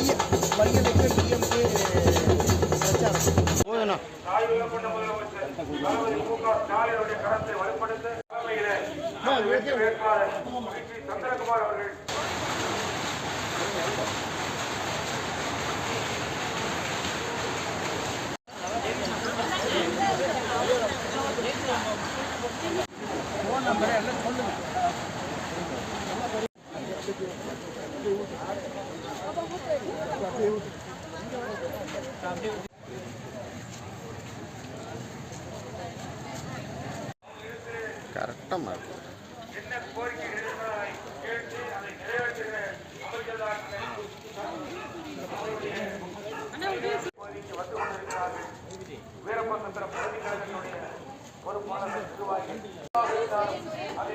மைய மையத்துக்கு டிஎம்கே பிரச்சாரம் வலுப்படுத்த வேட்பாளர் சந்திரகுமார் அவர்கள் ஃபோன் எல்லாம் சொல்லுங்க. வந்து கொண்டிருக்கிறார்கள் வீரப்பசந்திர பகுதிகளினுடைய பொறுப்பாளர் அதை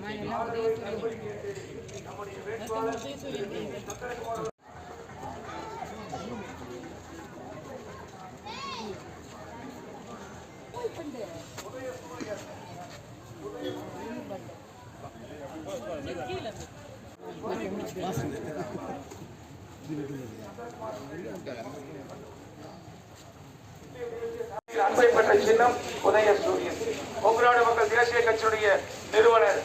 நான் எல்லாம் உதவி சொல்லியிருக்கேன். அன்பை பெற்ற சின்னம் உதய சூரியன் கொங்குநாடு மக்கள் தேசிய கட்சியுடைய நிறுவனர்